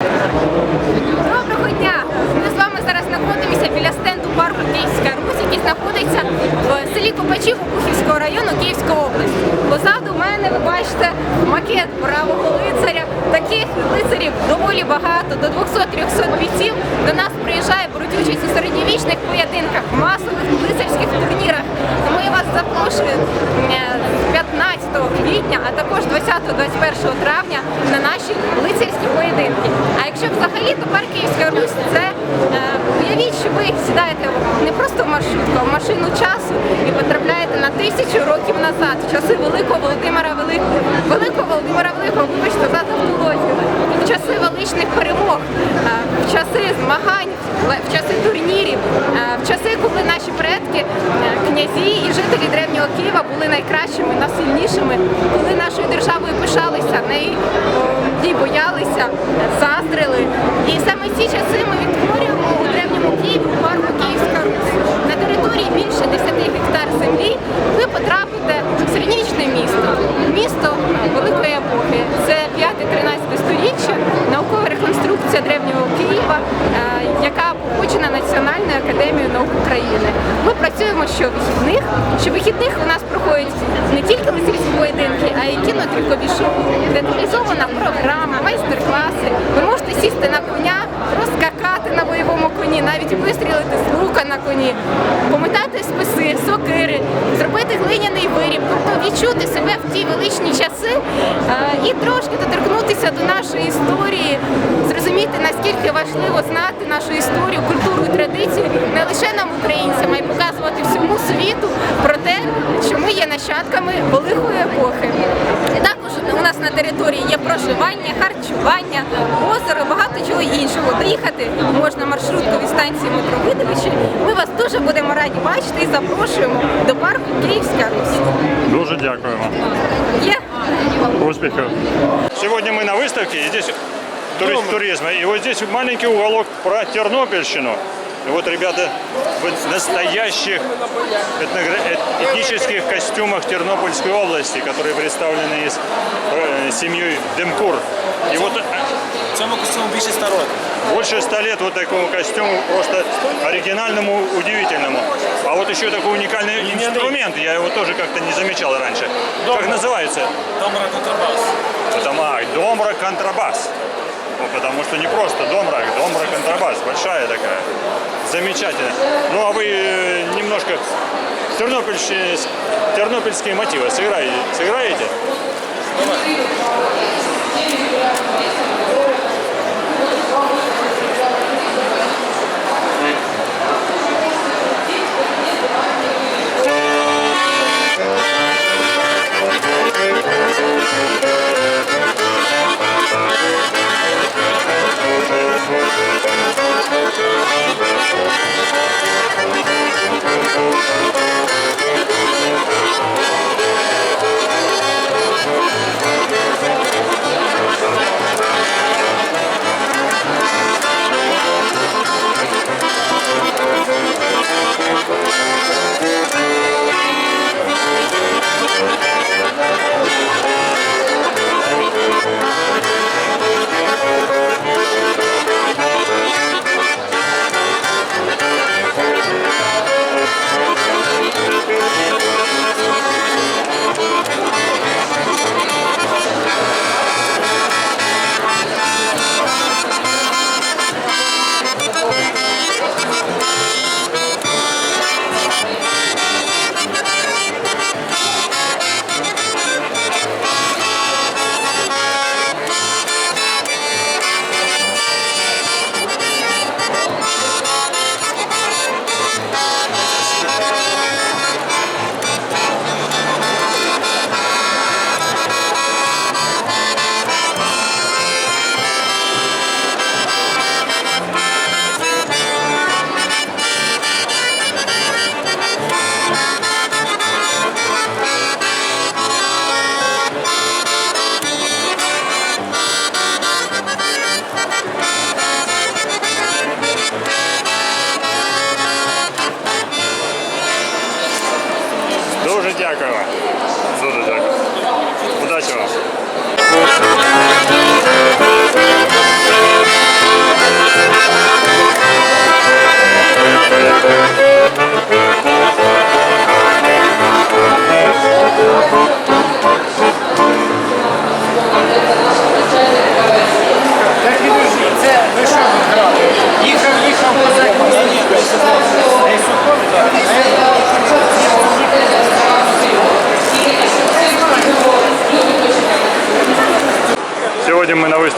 Доброго дня! Ми з вами зараз знаходимося біля стенду парку Київська Русь, який знаходиться в селі Копачів Обухівського району Київської області. Позаду мене ви бачите макет правого лицаря. Таких лицарів доволі багато, до 200-300 бійців. До нас приїжджає беруть участь у середньовічних поєдинках, масових лицарських турнірах. Я вас запрошую е, 15 квітня, а також 20-21 травня на наші лицарські поєдинки. А якщо взагалі, то парк Київська Русь це е, уявіть, що ви сідаєте не просто в маршрутку, а в машину часу і потрапляєте на тисячу років назад, в часи Великого Володимира Великого, Великого Володимира Великого, вибачте, за в в часи перемог, е, в часи змагань, в- часи турнірів, е, в часи, коли наші предки, е, князі і жителі древнього Києва були найкращими, найсильнішими, коли нашою державою пишалися, неї боялися, заздрили. І саме ці часи ми відтворюємо у древньому Києві у парку Київська Русь. На території більше 10 гектар землі ви потрапите в середньовічне місто, місто великої епохи. Це 5-13 сторіччя, реконструкція древнього Києва, е, яка погоджена Національною академією наук України. Ми працюємо щовихідних. Щовихідних у нас проходять не тільки мистецькі поєдинки, а й кінотрюкові шоу, деталізована програма, майстер-класи. Ви можете сісти на коня, розкакати на бойовому коні, навіть вистрілити з лука на коні, пометати списи, сокири, зробити глиняний виріб, тобто відчути себе в ті величні часи е, і трошки доторкнутися до нашої історії, зрозуміти наскільки важливо знати нашу історію, культуру і традицію не лише нам, українцям, а й показувати всьому світу про те, що ми є нащадками великої епохи. І також у нас на території є проживання, харчування, озеро, багато чого іншого. Доїхати можна маршрутку від станції метро Видовище. Ми вас дуже будемо раді бачити і запрошуємо до парку Київська Русь. Дуже дякуємо. Є Успехов. Сьогодні ми на виставці і здесь туризм, туризма. И вот здесь маленький уголок про Тернопольщину. И вот ребята в настоящих э- этнических костюмах Тернопольской области, которые представлены из э, семьей Демкур. И вот э, Цьому костюму більше 100 років. больше ста лет вот такому костюму, просто оригинальному, удивительному. А вот еще такой уникальный инструмент, я его тоже как-то не замечал раньше. Как называется? Домра контрабас. Это маг, домра контрабас. Ну, потому что не просто домра, домра контрабас, большая такая. Замечательно. Ну а вы э, немножко тернопольские, тернопольские мотивы сыграете? сыграете? Їхав,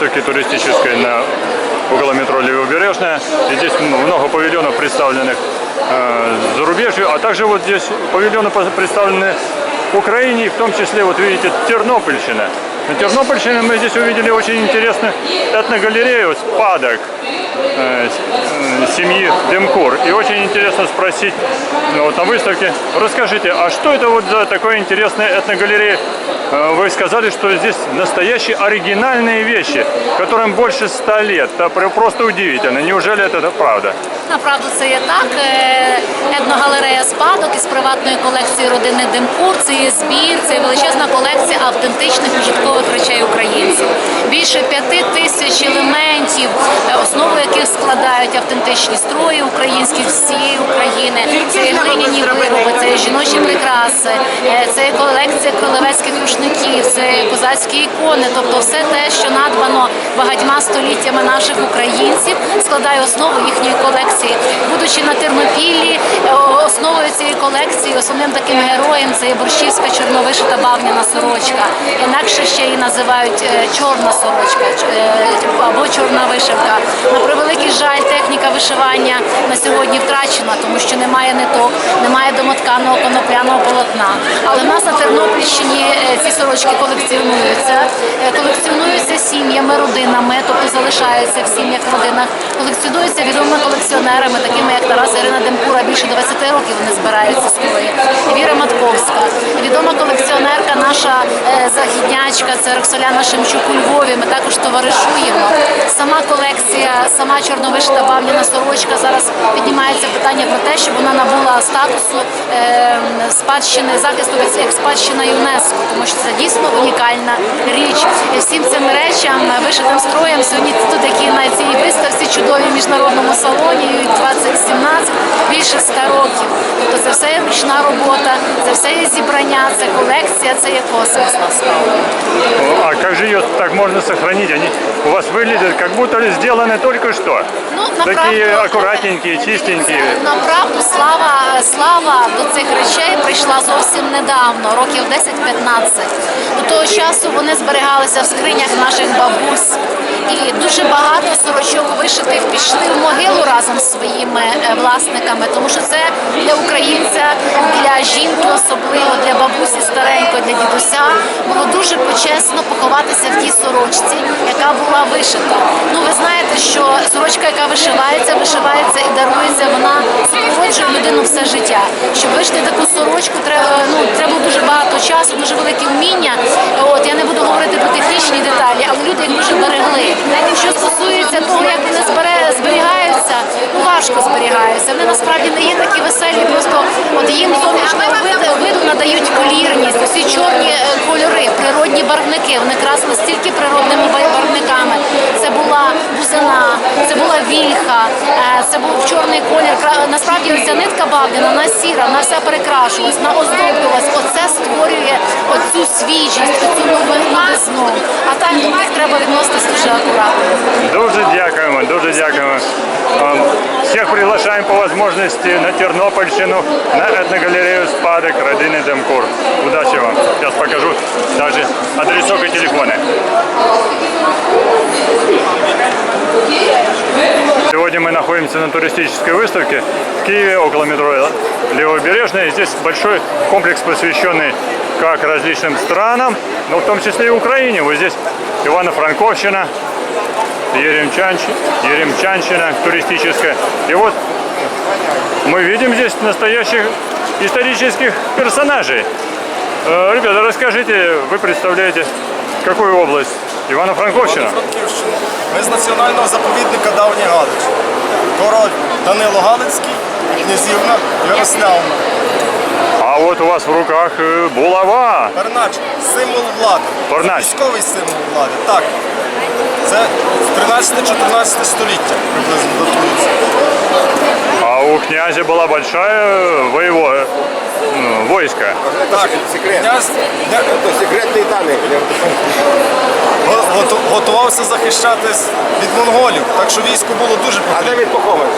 Сегодня мы на выставке туристической на около метро Левобережная. И здесь много павильонов, представленных э, зарубежью, а также вот здесь павильоны по- представлены Украине, и в том числе, вот видите, Тернопольщина. На Тернопольщине мы здесь увидели очень интересную этногалерею «Спадок» э, с- э, семьи Демкур. И очень интересно спросить ну, вот на выставке, расскажите, а что это вот за такое интересная этногалерея? Э, Вы сказали, что здесь настоящие оригинальные вещи, которым больше ста лет. Это пр- просто удивительно. Неужели это, это правда? Направду це є так. Е, Етногалерея спадок із приватної колекції родини Демкур. Це є збір, це є величезна колекція автентичних початкових речей українців. Більше п'яти тисяч елементів, е, основу яких складають автентичні строї українські всієї України. Це глиняні вироби, це жіночі прикраси, е, це колекція кролевецьких рушників, це козацькі ікони. Тобто все те, що надбано багатьма століттями наших українців, складає основу їхньої колекції. Будучи на Тернопіллі, е, основою цієї колекції, основним таким героєм це є борщівська чорновишита бавняна сорочка. Інакше називають е, чорна сорочка е, або чорна вишивка. На превеликий жаль, техніка вишивання на сьогодні втрачена, тому що немає ниток, немає домотканого конопляного полотна. Але в нас на Тернопільщині е, ці сорочки колекціонуються, колекціонуються сім'ями, родинами, тобто залишаються в сім'ях родинах, колекціонуються відомими колекціонерами, такими як Тарас Ірина Демкура. Більше 20 років вони збираються строї. Віра Матковська, відома колекціонерка, наша західнячка, це Роксоляна Шемчук у Львові. Ми також товаришуємо. Сама колекція, сама чорновишита бавляна сорочка. Зараз піднімається питання про те, щоб вона набула статусу е, спадщини захисту як спадщина ЮНЕСКО, тому що це дійсно унікальна річ. І всім цим речам вишитим строєм сьогодні тут, які на цій виставці чудовій міжнародному салоні UX 2017 більше 100 років. Тобто це все є ручна робота, це все є зібрання, це колекція, це є космос насправді. А как же ее так можно сохранить? Они у вас выглядят, как будто сделаны только что. Ну, Такие Такі аккуратненькие, чистенькие. Направду слава, слава до цих речей прийшла зовсім недавно, років 10-15. До того часу вони зберігалися в скринях наших бабусь. І дуже багато сорочок вишитих пішли в могилу разом з своїми е, власниками, тому що це для українця, для жінки, особливо для бабусі старенької, для дідуся було дуже почесно поховатися в тій сорочці, яка була вишита. Ну ви знаєте, що сорочка, яка вишивається, вишивається і дарується, вона супроводжує людину все життя. Щоб вишити таку сорочку, треба ну треба дуже багато часу, дуже велике вміння. От я не буду говорити про технічні деталі, але люди їх дуже берегли. Що стосується того, як вони зберігаються, ну важко зберігаються. Вони насправді не є такі веселі, просто от їм зовнішнього виду, надають колірність, усі чорні е, кольори, природні барвники. Вони красли стільки природними барвниками. Це була бузина, це була вільха, е, це був чорний колір. Насправді оця нитка бавляна, вона сіра, вона вся перекрашувалась, вона оздоблювалась. Оце створює оцю свіжість, оцю нови- новизну. А так до них треба відноситись дуже акуратно. Дуже дякуємо, дуже дякуємо. Ем, Всех приглашаем по возможности на Тернопольщину, на этногалерею «Спадок» родины Демкур. Удачи вам. Сейчас покажу даже адресок и телефоны. Сегодня мы находимся на туристической выставке в Киеве, около метро Левобережная. И Здесь большой комплекс, посвященный как различным странам, но в том числе и Украине. Вот здесь Ивано-Франковщина, Еремчанщ... Еремчанщина туристическая. И вот мы видим здесь настоящих исторических персонажей. Э, Ребята, расскажите, вы представляете какую область? Ивано-Франковщина? Франківщину. Ми з національного заповідника Давній Галич. Король Данило Галицький, князівна Ярославна. А вот у вас в руках э, булава. Пернач символ влади. Пернач. Військовий символ влади. Так. Це 13-14 століття приблизно датується. А у князя была большая воево... ну, войска. Так, Секрет. князь кня- Это секретные данные. го- готу- готувався захищатись від монголів, так що військо було дуже А потрібно. де він похований?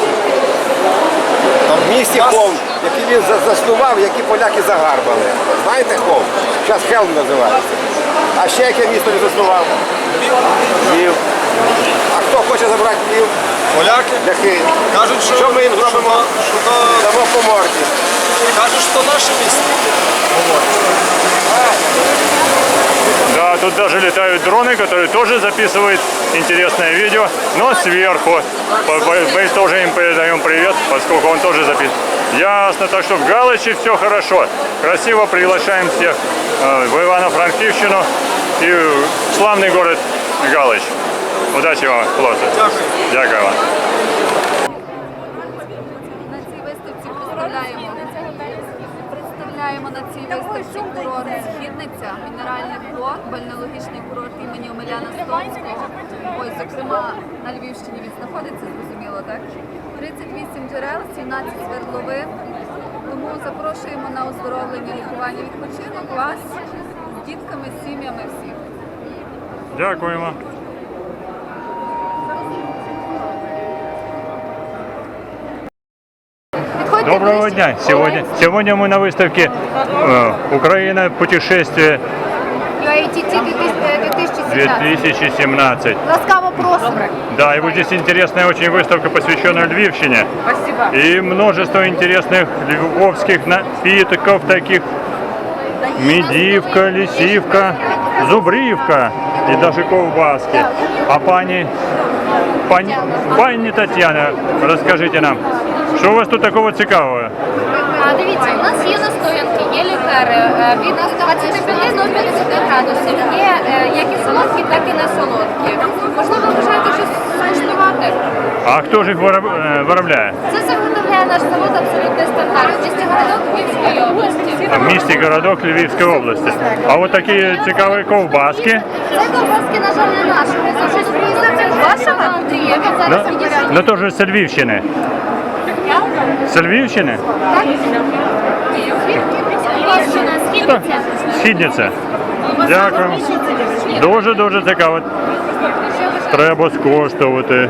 Там В місті нас- Холм, який він за- заснував, які поляки загарбали. Знаєте Холм? Зараз Хелм називається. А ще яке місто він заснував? Львів. А хто хоче забрати Львів? Поляки Ляхи. кажуть, що, Що ми їм зробимо? Що, що то, Дамо по морді. кажуть, що то наше місто. Да, тут даже летают дроны, которые тоже записывают интересное видео, но сверху. По- по- Мы тоже им передаем привет, поскольку он тоже записывает. Ясно, так что в Галыче все хорошо. Красиво приглашаем всех э, в Ивано-Франкивщину и в славный город Галыч. Удачи вам, хлопцы. Дякую. Дякую вам. На цій виставці представляємо Представляємо на цій виставці курорт Східниця, мінеральний флот, бальнеологічний курорт імені Омеляна Стомського. Ось, зокрема, на Львівщині він знаходиться, зрозуміло, так? 38 джерел, 17 свердловин. Тому запрошуємо на оздоровлення, лікування, відпочинок вас з дітками, з сім'ями всіх. Дякуємо. Доброго дня. Сегодня, сегодня мы на выставке э, Украина путешествие UATT 2017. 2017. Ласкаво просимо. Да, и вот здесь интересная очень выставка, посвященная Львивщине. Спасибо. И множество интересных львовских напитков, таких медивка, лисивка, зубривка и даже ковбаски. А пани, пани, пани Татьяна, расскажите нам, что у вас тут такого цікавого? А, Дивіться, у нас є настоянки, є лікари е, від 25 до 50 градусів. Є е, як і солодкі, так і не солодкі. Можливо, бажаєте щось скуштувати? А хто ж їх е, виробляє? Це все виготовляє наш завод абсолютний стандарт. В місті городок Київської області. В місті городок Львівської області. А от такі цікаві ковбаски. Це ковбаски, на жаль, не наші. Це щось приїздить вашого Андрія. Ну, ну теж з Львівщини. З Львівщини? Так. Східниця. Східниця. Дякую. Дуже дуже цікаво. Треба скоштувати.